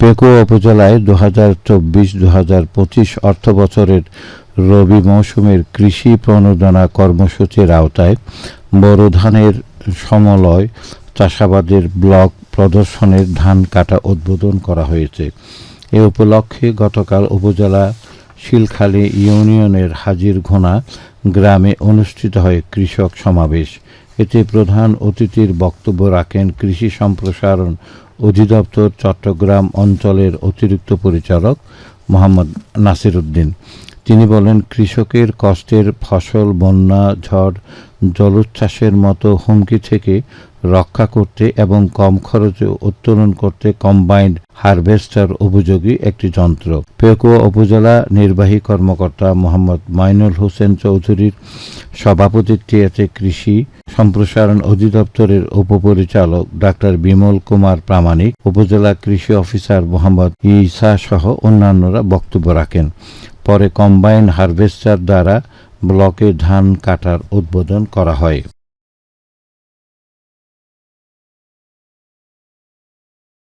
পেকুয়া উপজেলায় দু হাজার চব্বিশ দু হাজার পঁচিশ অর্থ বছরের রবি মৌসুমের কৃষি প্রণোদনা কর্মসূচির আওতায় বোরো ধানের সমলয় চাষাবাদের ব্লক প্রদর্শনের ধান কাটা উদ্বোধন করা হয়েছে। এ উপলক্ষে গতকাল উপজেলা শিলখালী ইউনিয়নের হাজির ঘোনা গ্রামে অনুষ্ঠিত হয় কৃষক সমাবেশ। এতে প্রধান অতিথির বক্তব্য রাখেন কৃষি সম্প্রসারণ অধিদপ্তর চট্টগ্রাম অঞ্চলের অতিরিক্ত পরিচালক মোহাম্মদ নাসির উদ্দিন তিনি বলেন, কৃষকের কষ্টের ফসল, বন্যা, ঝড় জলোচ্ছ্বাসের মতো হুমকি থেকে রক্ষা করতে এবং কম খরচে উত্তোলন করতে কম্বাইন্ড হারভেস্টার উপযোগী একটি যন্ত্র। পেকুয়া উপজেলা নির্বাহী কর্মকর্তা মোহাম্মদ মাইনুল হোসেন চৌধুরীর সভাপতিত্বে এতে কৃষি সম্প্রসারণ অধিদপ্তরের উপপরিচালক ডাক্তার বিমল কুমার প্রামাণিক, উপজেলা কৃষি অফিসার মোহাম্মদ ইসা সহ অন্যান্যরা বক্তব্য রাখেন। পরে কম্বাইন হারভেস্টার দ্বারা ব্লকে ধান কাটার উদ্বোধন করা হয়।